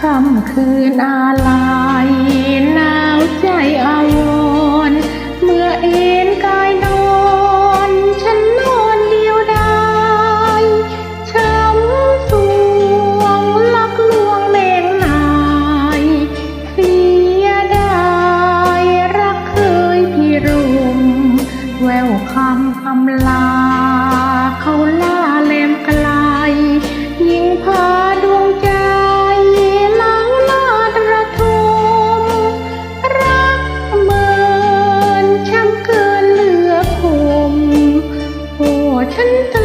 คำคืนอะไรหนาวใจอาวรเมื่อเอ็นกายนอนฉันนอนเดียวดายช้ำสวงลักลวงเมงนายเสียดายรักเคยพิรุมแววคำอำลาเขา ฉัน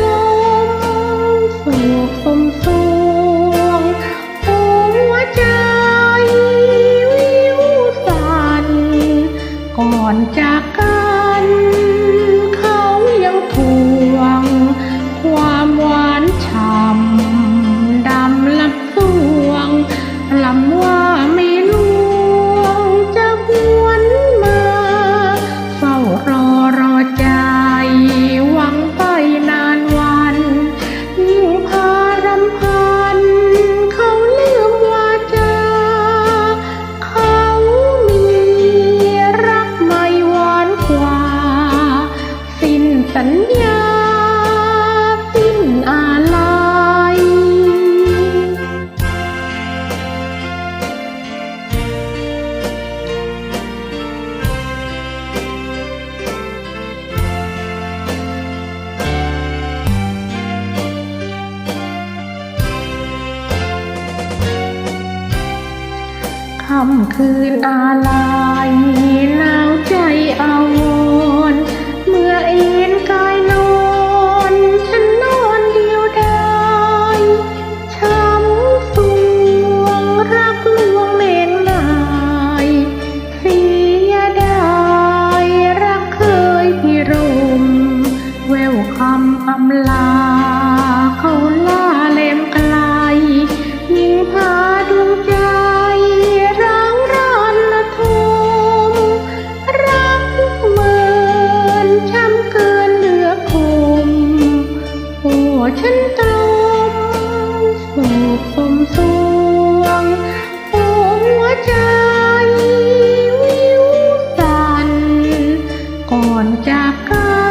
สัญญาสิ้นอะไรค่ำคืนอะไร อำลาเขาลาเล็มไกล ยิ่งพาดวงใจร้างร้อนละทุมรักเหมือนช้ำเกินเลือคมโอ้ฉันตรมสูบสมสวงโอ้ใจวิวสันก่อนจากกัน